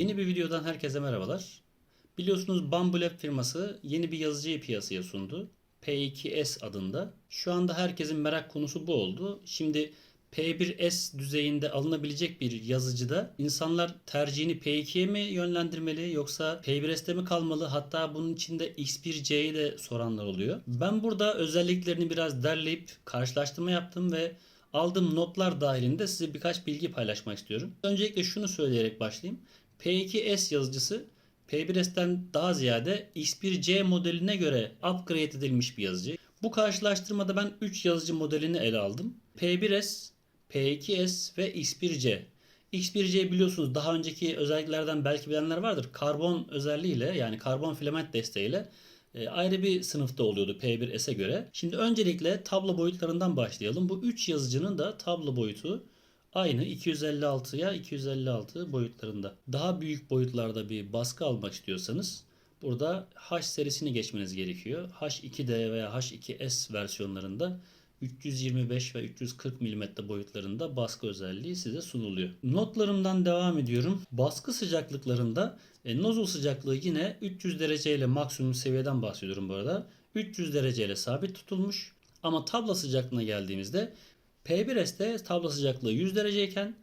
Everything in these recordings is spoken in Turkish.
Yeni bir videodan herkese merhabalar. Biliyorsunuz Bamboo Lab firması yeni bir yazıcıyı piyasaya sundu. P2S adında. Şu anda herkesin merak konusu bu oldu. Şimdi P1S düzeyinde alınabilecek bir yazıcıda insanlar tercihini P2'ye mi yönlendirmeli yoksa P1S'te mi kalmalı? Hatta bunun içinde X1C'yi de soranlar oluyor. Ben burada özelliklerini biraz derleyip karşılaştırma yaptım ve aldığım notlar dahilinde size birkaç bilgi paylaşmak istiyorum. Öncelikle şunu söyleyerek başlayayım. P2S yazıcısı P1S'ten daha ziyade X1C modeline göre upgrade edilmiş bir yazıcı. Bu karşılaştırmada ben 3 yazıcı modelini ele aldım. P1S, P2S ve X1C. X1C biliyorsunuz daha önceki özelliklerden belki bilenler vardır. Karbon özelliğiyle yani karbon filament desteğiyle e, ayrı bir sınıfta oluyordu P1S'e göre. Şimdi öncelikle tablo boyutlarından başlayalım. Bu 3 yazıcının da tablo boyutu aynı 256'ya 256 boyutlarında. Daha büyük boyutlarda bir baskı almak istiyorsanız burada H serisini geçmeniz gerekiyor. H2D veya H2S versiyonlarında 325 ve 340 mm boyutlarında baskı özelliği size sunuluyor. Notlarımdan devam ediyorum. Baskı sıcaklıklarında e, nozzle sıcaklığı yine 300 derece ile maksimum seviyeden bahsediyorum bu arada. 300 derece ile sabit tutulmuş. Ama tabla sıcaklığına geldiğimizde P1S'te tabla sıcaklığı 100 dereceyken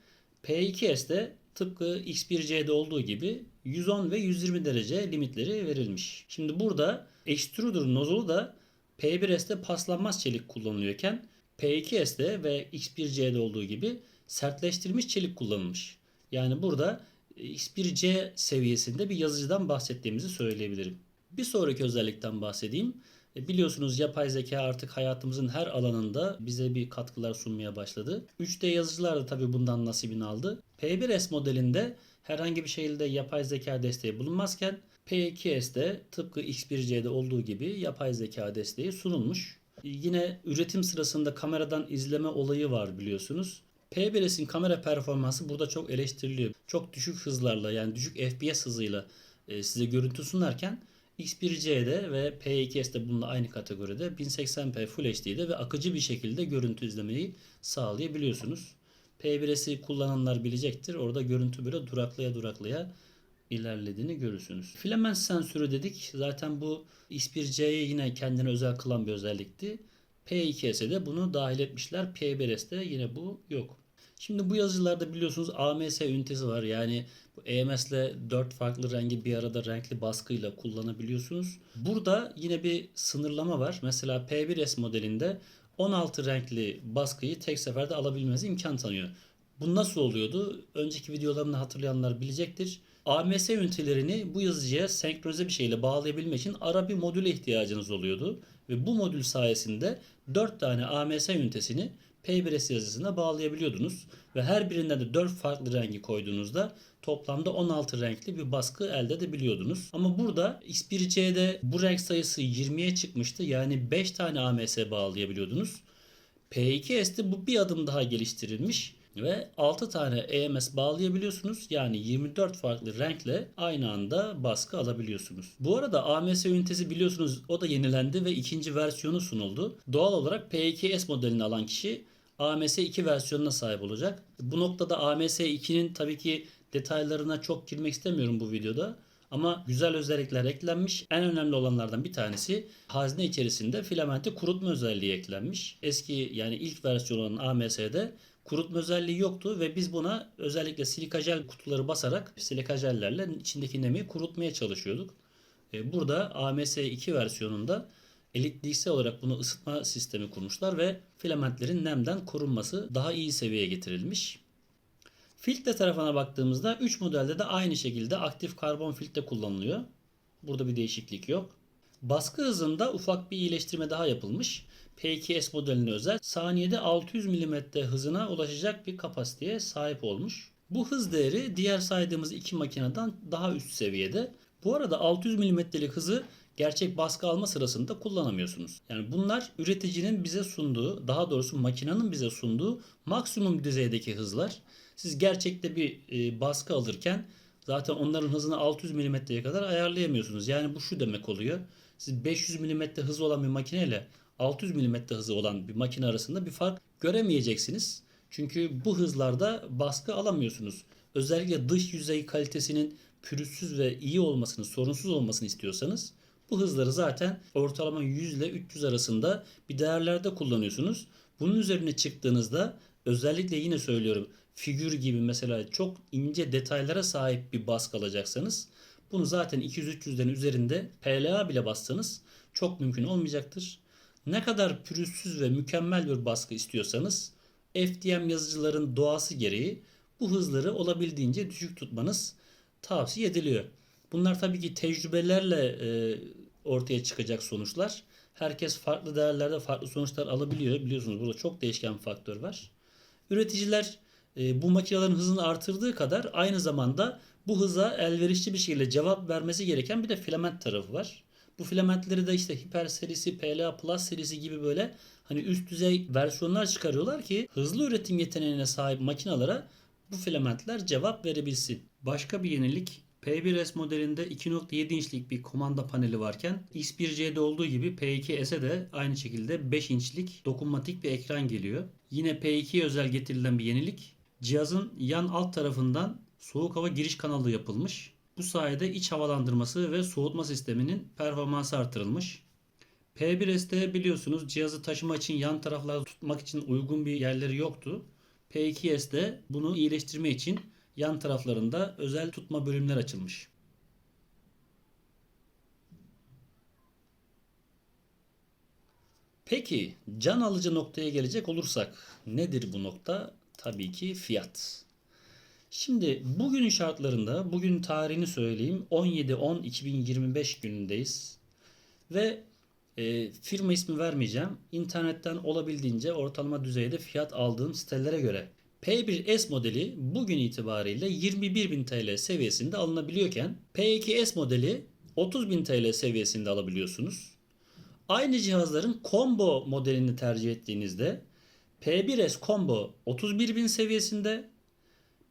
P2S'te tıpkı X1C'de olduğu gibi 110 ve 120 derece limitleri verilmiş. Şimdi burada extruder nozzle'u da P1S'te paslanmaz çelik kullanılıyorken P2S'te ve X1C'de olduğu gibi sertleştirilmiş çelik kullanılmış. Yani burada X1C seviyesinde bir yazıcıdan bahsettiğimizi söyleyebilirim. Bir sonraki özellikten bahsedeyim. E, Biliyorsunuz yapay zeka artık hayatımızın her alanında bize bir katkılar sunmaya başladı. 3D yazıcılar da tabii bundan nasibini aldı. P1S modelinde herhangi bir şekilde yapay zeka desteği bulunmazken P2S'de tıpkı X1C'de olduğu gibi yapay zeka desteği sunulmuş. Yine üretim sırasında kameradan izleme olayı var biliyorsunuz. P1S'in kamera performansı burada çok eleştiriliyor. Çok düşük hızlarla yani düşük FPS hızıyla e, size görüntü sunarken X1C'de ve P2S'de bununla aynı kategoride 1080p Full HD'de ve akıcı bir şekilde görüntü izlemeyi sağlayabiliyorsunuz. P1S'i kullananlar bilecektir. Orada görüntü böyle duraklaya duraklaya ilerlediğini görürsünüz. Filament sensörü dedik. Zaten bu X1C'ye yine kendine özel kılan bir özellikti. P2S'e de bunu dahil etmişler. P1S'te yine bu yok. Şimdi bu yazıcılarda biliyorsunuz AMS ünitesi var. Yani bu EMS ile 4 farklı rengi bir arada renkli baskıyla kullanabiliyorsunuz. Burada yine bir sınırlama var. Mesela P1S modelinde 16 renkli baskıyı tek seferde alabilmenize imkan tanıyor. Bu nasıl oluyordu? Önceki videolarımda hatırlayanlar bilecektir. AMS ünitelerini bu yazıcıya senkronize bir şekilde bağlayabilmek için ara bir modüle ihtiyacınız oluyordu. Ve bu modül sayesinde 4 tane AMS ünitesini P1S yazısına bağlayabiliyordunuz. Ve her birinden de 4 farklı rengi koyduğunuzda toplamda 16 renkli bir baskı elde edebiliyordunuz. Ama burada X1C'de bu renk sayısı 20'ye çıkmıştı. Yani 5 tane AMS bağlayabiliyordunuz. P2S'te bu bir adım daha geliştirilmiş ve 6 tane EMS bağlayabiliyorsunuz. Yani 24 farklı renkle aynı anda baskı alabiliyorsunuz. Bu arada AMS ünitesi biliyorsunuz o da yenilendi ve ikinci versiyonu sunuldu. Doğal olarak P2S modelini alan kişi AMS 2 versiyonuna sahip olacak. Bu noktada AMS 2'nin tabii ki detaylarına çok girmek istemiyorum bu videoda. Ama güzel özellikler eklenmiş. En önemli olanlardan bir tanesi hazne içerisinde filamenti kurutma özelliği eklenmiş. Eski yani ilk versiyon olan AMS'de kurutma özelliği yoktu ve biz buna özellikle silikajel kutuları basarak silikajellerle içindeki nemi kurutmaya çalışıyorduk. E, Burada AMS 2 versiyonunda elektriksel olarak bunu ısıtma sistemi kurmuşlar ve filamentlerin nemden korunması daha iyi seviyeye getirilmiş. Filtre tarafına baktığımızda 3 modelde de aynı şekilde aktif karbon filtre kullanılıyor. Burada bir değişiklik yok. Baskı hızında ufak bir iyileştirme daha yapılmış. P2S modeline özel saniyede 600 mm hızına ulaşacak bir kapasiteye sahip olmuş. Bu hız değeri diğer saydığımız iki makineden daha üst seviyede. Bu arada 600 mm'lik hızı gerçek baskı alma sırasında kullanamıyorsunuz. Yani bunlar üreticinin bize sunduğu, daha doğrusu makinenin bize sunduğu maksimum düzeydeki hızlar. Siz gerçekte bir e, baskı alırken zaten onların hızını 600 mm'ye kadar ayarlayamıyorsunuz. Yani bu şu demek oluyor. Siz 500 mm hızı olan bir makineyle 600 mm hızı olan bir makine arasında bir fark göremeyeceksiniz. Çünkü bu hızlarda baskı alamıyorsunuz. Özellikle dış yüzey kalitesinin pürüzsüz ve iyi olmasını, sorunsuz olmasını istiyorsanız bu hızları zaten ortalama 100 ile 300 arasında bir değerlerde kullanıyorsunuz. Bunun üzerine çıktığınızda özellikle yine söylüyorum figür gibi mesela çok ince detaylara sahip bir baskı alacaksanız bunu zaten 200-300'lerin üzerinde PLA bile bassanız çok mümkün olmayacaktır. Ne kadar pürüzsüz ve mükemmel bir baskı istiyorsanız FDM yazıcıların doğası gereği bu hızları olabildiğince düşük tutmanız tavsiye ediliyor. Bunlar tabii ki tecrübelerle e, ortaya çıkacak sonuçlar. Herkes farklı değerlerde farklı sonuçlar alabiliyor. Biliyorsunuz burada çok değişken faktör var. Üreticiler e, bu makinelerin hızını artırdığı kadar aynı zamanda bu hıza elverişli bir şekilde cevap vermesi gereken bir de filament tarafı var. Bu filamentleri de işte hiper serisi, PLA Plus serisi gibi böyle hani üst düzey versiyonlar çıkarıyorlar ki hızlı üretim yeteneğine sahip makinalara bu filamentler cevap verebilsin. Başka bir yenilik P1S modelinde 2.7 inçlik bir komanda paneli varken X1C'de olduğu gibi P2S'e de aynı şekilde 5 inçlik dokunmatik bir ekran geliyor. Yine P2'ye özel getirilen bir yenilik. Cihazın yan alt tarafından soğuk hava giriş kanalı yapılmış. Bu sayede iç havalandırması ve soğutma sisteminin performansı artırılmış. P1S'te biliyorsunuz cihazı taşıma için yan taraflarda tutmak için uygun bir yerleri yoktu. P2S'de bunu iyileştirme için yan taraflarında özel tutma bölümler açılmış. Peki can alıcı noktaya gelecek olursak nedir bu nokta? Tabii ki fiyat. Şimdi bugünün şartlarında bugün tarihini söyleyeyim 17-10-2025 günündeyiz. Ve e, firma ismi vermeyeceğim. İnternetten olabildiğince ortalama düzeyde fiyat aldığım sitelere göre P1S modeli bugün itibariyle 21.000 TL seviyesinde alınabiliyorken P2S modeli 30.000 TL seviyesinde alabiliyorsunuz. Aynı cihazların combo modelini tercih ettiğinizde P1S combo 31.000 seviyesinde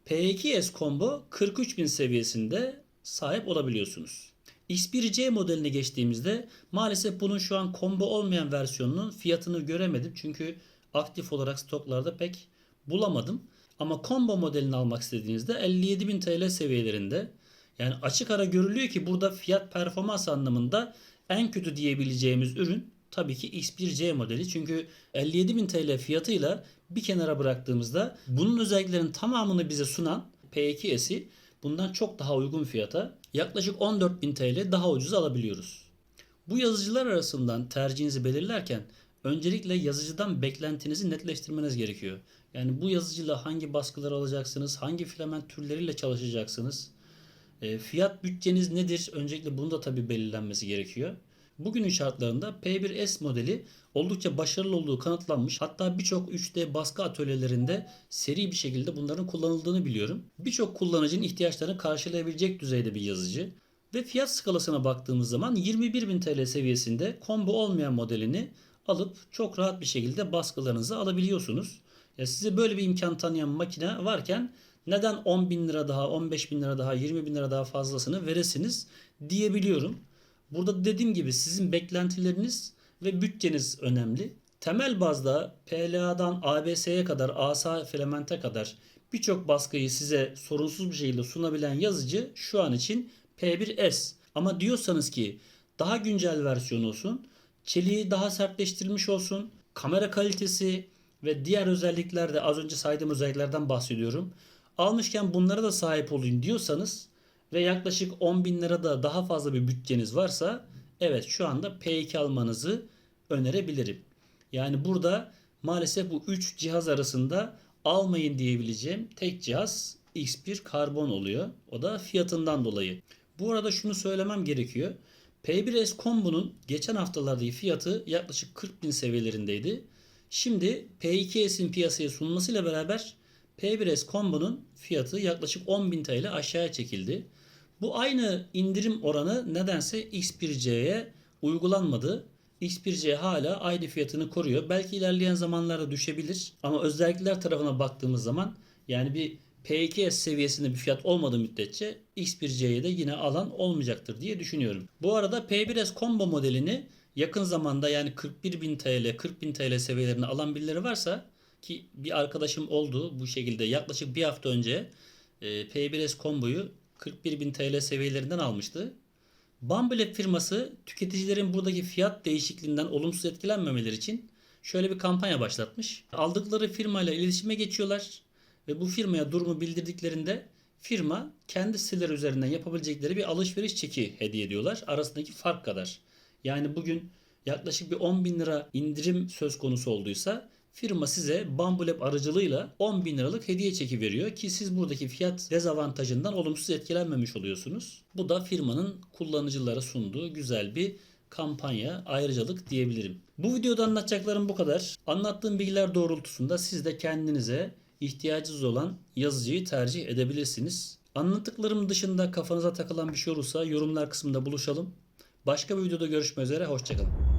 P2S combo 43.000 seviyesinde sahip olabiliyorsunuz. X1C modeline geçtiğimizde maalesef bunun şu an combo olmayan versiyonunun fiyatını göremedim. Çünkü aktif olarak stoklarda pek bulamadım. Ama combo modelini almak istediğinizde 57.000 TL seviyelerinde. Yani açık ara görülüyor ki burada fiyat performans anlamında en kötü diyebileceğimiz ürün tabii ki X1C modeli. Çünkü 57.000 TL fiyatıyla bir kenara bıraktığımızda bunun özelliklerinin tamamını bize sunan P2S'i bundan çok daha uygun fiyata yaklaşık 14.000 TL daha ucuz alabiliyoruz. Bu yazıcılar arasından tercihinizi belirlerken öncelikle yazıcıdan beklentinizi netleştirmeniz gerekiyor. Yani bu yazıcıyla hangi baskıları alacaksınız, hangi filament türleriyle çalışacaksınız, e, fiyat bütçeniz nedir? Öncelikle bunu da tabii belirlenmesi gerekiyor. Bugünün şartlarında P1S modeli oldukça başarılı olduğu kanıtlanmış. Hatta birçok 3D baskı atölyelerinde seri bir şekilde bunların kullanıldığını biliyorum. Birçok kullanıcının ihtiyaçlarını karşılayabilecek düzeyde bir yazıcı. Ve fiyat skalasına baktığımız zaman 21.000 TL seviyesinde combo olmayan modelini alıp çok rahat bir şekilde baskılarınızı alabiliyorsunuz. Ya size böyle bir imkan tanıyan makine varken neden 10 bin lira daha, 15 bin lira daha, 20 bin lira daha fazlasını veresiniz diyebiliyorum. Burada dediğim gibi sizin beklentileriniz ve bütçeniz önemli. Temel bazda PLA'dan ABS'ye kadar, ASA filamente kadar birçok baskıyı size sorunsuz bir şekilde sunabilen yazıcı şu an için P1S. Ama diyorsanız ki daha güncel versiyon olsun, çeliği daha sertleştirilmiş olsun, kamera kalitesi ve diğer özellikler de az önce saydığım özelliklerden bahsediyorum. Almışken bunlara da sahip olayım diyorsanız ve yaklaşık 10 bin lira da daha fazla bir bütçeniz varsa evet şu anda P2 almanızı önerebilirim. Yani burada maalesef bu 3 cihaz arasında almayın diyebileceğim tek cihaz X1 karbon oluyor. O da fiyatından dolayı. Bu arada şunu söylemem gerekiyor. P1S Combo'nun geçen haftalardaki fiyatı yaklaşık 40 bin seviyelerindeydi. Şimdi P2S'in piyasaya sunmasıyla beraber P1S Combo'nun fiyatı yaklaşık 10.000 TL aşağıya çekildi. Bu aynı indirim oranı nedense X1C'ye uygulanmadı. X1C hala aynı fiyatını koruyor. Belki ilerleyen zamanlarda düşebilir ama özellikler tarafına baktığımız zaman yani bir P2S seviyesinde bir fiyat olmadığı müddetçe X1C'ye de yine alan olmayacaktır diye düşünüyorum. Bu arada P1S Combo modelini yakın zamanda yani 41.000 TL, 40.000 TL seviyelerine alan birileri varsa ki bir arkadaşım oldu bu şekilde yaklaşık bir hafta önce e, P1S Combo'yu 41.000 TL seviyelerinden almıştı. Bambolab firması tüketicilerin buradaki fiyat değişikliğinden olumsuz etkilenmemeleri için şöyle bir kampanya başlatmış. Aldıkları firmayla iletişime geçiyorlar ve bu firmaya durumu bildirdiklerinde firma kendi siteleri üzerinden yapabilecekleri bir alışveriş çeki hediye ediyorlar. Arasındaki fark kadar. Yani bugün yaklaşık bir 10 bin lira indirim söz konusu olduysa firma size Bambulab aracılığıyla 10 bin liralık hediye çeki veriyor ki siz buradaki fiyat dezavantajından olumsuz etkilenmemiş oluyorsunuz. Bu da firmanın kullanıcılara sunduğu güzel bir kampanya, ayrıcalık diyebilirim. Bu videoda anlatacaklarım bu kadar. Anlattığım bilgiler doğrultusunda siz de kendinize ihtiyacınız olan yazıcıyı tercih edebilirsiniz. Anlattıklarım dışında kafanıza takılan bir şey olursa yorumlar kısmında buluşalım. Başka bir videoda görüşmek üzere, hoşçakalın.